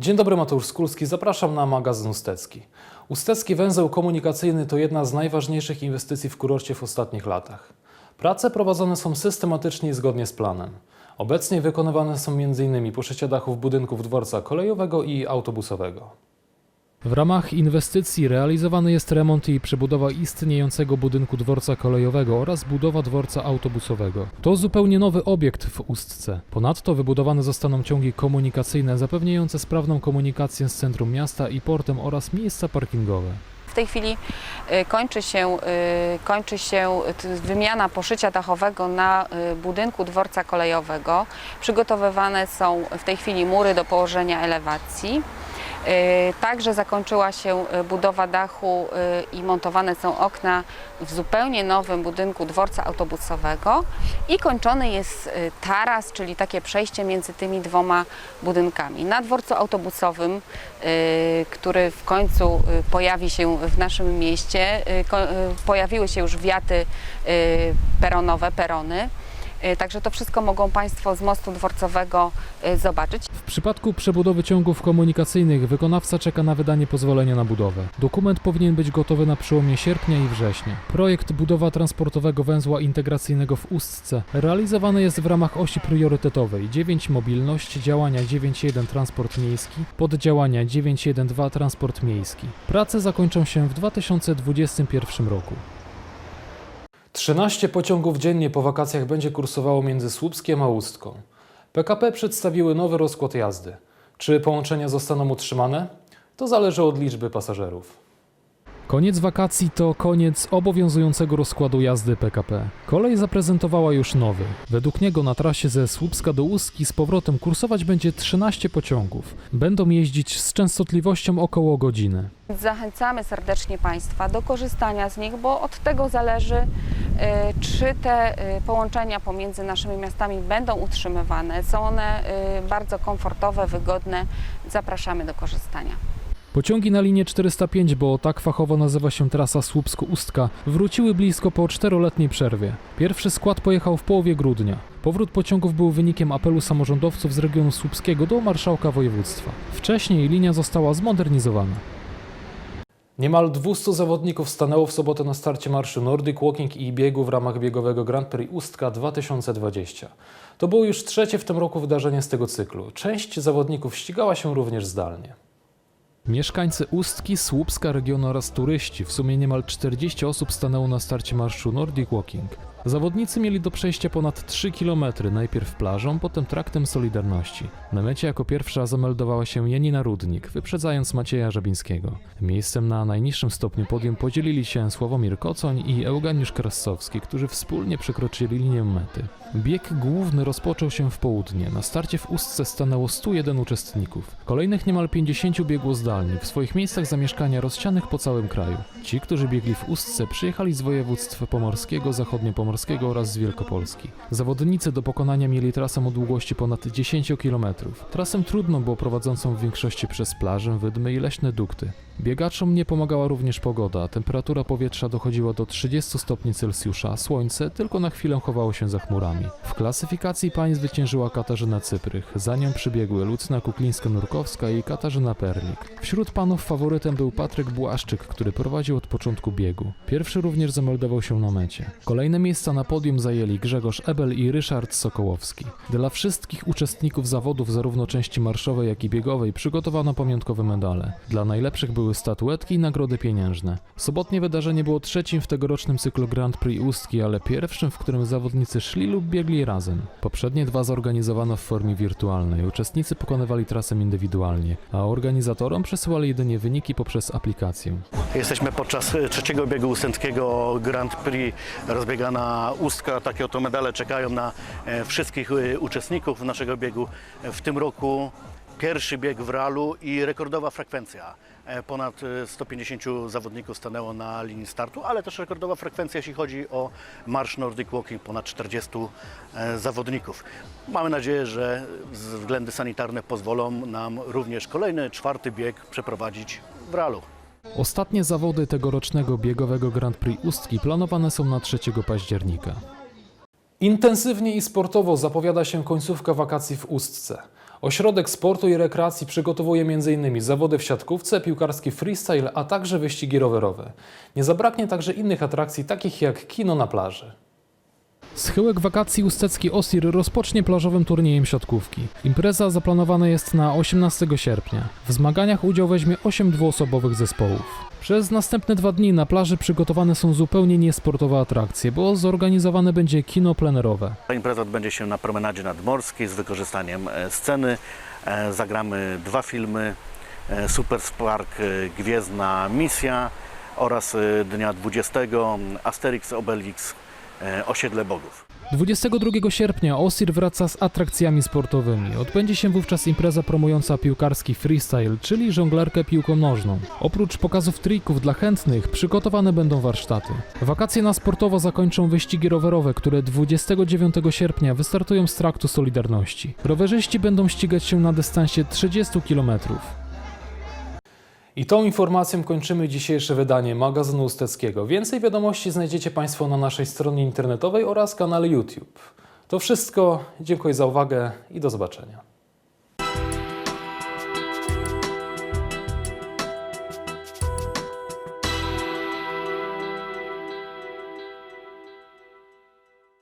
Dzień dobry, Mateusz Skulski. Zapraszam na magazyn Ustecki. Ustecki węzeł komunikacyjny to jedna z najważniejszych inwestycji w kurorcie w ostatnich latach. Prace prowadzone są systematycznie i zgodnie z planem. Obecnie wykonywane są m.in. poszycia dachów budynków dworca kolejowego i autobusowego. W ramach inwestycji realizowany jest remont i przebudowa istniejącego budynku dworca kolejowego oraz budowa dworca autobusowego. To zupełnie nowy obiekt w Ustce. Ponadto wybudowane zostaną ciągi komunikacyjne zapewniające sprawną komunikację z centrum miasta i portem oraz miejsca parkingowe. W tej chwili y, kończy się, y, kończy się t- wymiana poszycia dachowego na y, budynku dworca kolejowego. Przygotowywane są w tej chwili mury do położenia elewacji. Y, Także zakończyła się y, budowa dachu y, i montowane są okna w zupełnie nowym budynku dworca autobusowego i kończony jest taras, czyli takie przejście między tymi dwoma budynkami. Na dworcu autobusowym, który w końcu pojawi się w naszym mieście, pojawiły się już wiaty peronowe, perony. Y, Także to wszystko mogą Państwo z mostu dworcowego y, zobaczyć. W przypadku przebudowy ciągów komunikacyjnych wykonawca czeka na wydanie pozwolenia na budowę. Dokument powinien być gotowy na przełomie sierpnia i września. Projekt budowa transportowego węzła integracyjnego w Ustce realizowany jest w ramach osi priorytetowej 9 mobilność, działania 9.1 transport miejski, poddziałania 9.1.2 transport miejski. Prace zakończą się w 2021 roku. 13 pociągów dziennie po wakacjach będzie kursowało między Słupskiem a Ustką. PKP przedstawiły nowy rozkład jazdy. Czy połączenia zostaną utrzymane? To zależy od liczby pasażerów. Koniec wakacji to koniec obowiązującego rozkładu jazdy PKP. Kolej zaprezentowała już nowy. Według niego na trasie ze Słupska do Ustki z powrotem kursować będzie 13 pociągów. Będą jeździć z częstotliwością około godziny. Zachęcamy serdecznie Państwa do korzystania z nich, bo od tego zależy, czy te y, połączenia pomiędzy naszymi miastami będą utrzymywane. Są one y, bardzo komfortowe, wygodne. Zapraszamy do korzystania. Pociągi na linię 405, bo tak fachowo nazywa się trasa Słupsko-Ustka, wróciły blisko po czteroletniej przerwie. Pierwszy skład pojechał w połowie grudnia. Powrót pociągów był wynikiem apelu samorządowców z regionu słupskiego do marszałka województwa. Wcześniej linia została zmodernizowana. Niemal 200 zawodników stanęło w sobotę na starcie marszu Nordic Walking i biegu w ramach biegowego Grand Prix Ustka 2020. To było już trzecie w tym roku wydarzenie z tego cyklu. Część zawodników ścigała się również zdalnie. Mieszkańcy Ustki, Słupska regionu oraz turyści, w sumie niemal 40 osób stanęło na starcie marszu Nordic Walking. Zawodnicy mieli do przejścia ponad 3 km, najpierw plażą, potem traktem Solidarności. Na mecie jako pierwsza zameldowała się Janina Rudnik, wyprzedzając Macieja Żabińskiego. Miejscem na najniższym stopniu podium podzielili się Sławomir Kocoń i Eugeniusz Krasowski, którzy wspólnie przekroczyli linię mety. Bieg główny rozpoczął się w południe. Na starcie w Ustce stanęło 101 uczestników. Kolejnych niemal 50 biegło zdalnie, w swoich miejscach zamieszkania rozsianych po całym kraju. Ci, którzy biegli w Ustce, przyjechali z województw pomorskiego, oraz z Wielkopolski. Zawodnicy do pokonania mieli trasę o długości ponad 10 km. Trasę trudną było prowadzącą w większości przez plażę, wydmy i leśne dukty. Biegaczom nie pomagała również pogoda. Temperatura powietrza dochodziła do 30 stopni Celsjusza, słońce tylko na chwilę chowało się za chmurami. W klasyfikacji pań zwyciężyła Katarzyna Cyprych, za nią przybiegły Lucyna Kuklińska-Nurkowska i Katarzyna Perlik. Wśród panów faworytem był Patryk Błaszczyk, który prowadził od początku biegu. Pierwszy również zameldował się na mecie. Kolejne miejsca na podium zajęli Grzegorz Ebel i Ryszard Sokołowski. Dla wszystkich uczestników zawodów zarówno części marszowej, jak i biegowej przygotowano pamiątkowe medale. Dla najlepszych były statuetki i nagrody pieniężne. Sobotnie wydarzenie było trzecim w tegorocznym cyklu Grand Prix Ustki, ale pierwszym, w którym zawodnicy szli lub biegli razem. Poprzednie dwa zorganizowano w formie wirtualnej. Uczestnicy pokonywali trasę indywidualnie, a organizatorom przesyłali jedynie wyniki poprzez aplikację. Jesteśmy podczas trzeciego biegu ustęckiego Grand Prix rozbiegana Ustka. Takie oto medale czekają na e, wszystkich e, uczestników naszego biegu. E, W tym roku pierwszy bieg w realu i rekordowa frekwencja. Ponad e, 150 zawodników stanęło na linii startu, ale też rekordowa frekwencja, jeśli chodzi o marsz Nordic Walking, ponad 40 e, zawodników. Mamy nadzieję, że względy sanitarne pozwolą nam również kolejny, czwarty bieg przeprowadzić w realu. Ostatnie zawody tegorocznego biegowego Grand Prix Ustki planowane są na 3 października. Intensywnie i sportowo zapowiada się końcówka wakacji w Ustce. Ośrodek Sportu i Rekreacji przygotowuje m.in. zawody w siatkówce, piłkarski freestyle, a także wyścigi rowerowe. Nie zabraknie także innych atrakcji, takich jak kino na plaży. Schyłek wakacji ustecki Osir rozpocznie plażowym turniejem siatkówki. Impreza zaplanowana jest na 18 sierpnia. W zmaganiach udział weźmie 8 dwuosobowych zespołów. Przez następne dwa dni na plaży przygotowane są zupełnie niesportowe atrakcje, bo zorganizowane będzie kino plenerowe. Ta impreza odbędzie się na promenadzie nadmorskiej z wykorzystaniem e, sceny. E, Zagramy dwa filmy, e, Super Spark Gwiezdna Misja oraz dnia 20 Asterix Obelix Osiedle Bogów. 22 sierpnia Osir wraca z atrakcjami sportowymi. Odbędzie się wówczas impreza promująca piłkarski freestyle, czyli żonglerkę piłką nożną. Oprócz pokazów trików dla chętnych, przygotowane będą warsztaty. Wakacje na sportowo zakończą wyścigi rowerowe, które 29 sierpnia wystartują z traktu Solidarności. Rowerzyści będą ścigać się na dystansie 30 km. I tą informacją kończymy dzisiejsze wydanie magazynu Usteckiego. Więcej wiadomości znajdziecie Państwo na naszej stronie internetowej oraz kanale YouTube. To wszystko. Dziękuję za uwagę i do zobaczenia.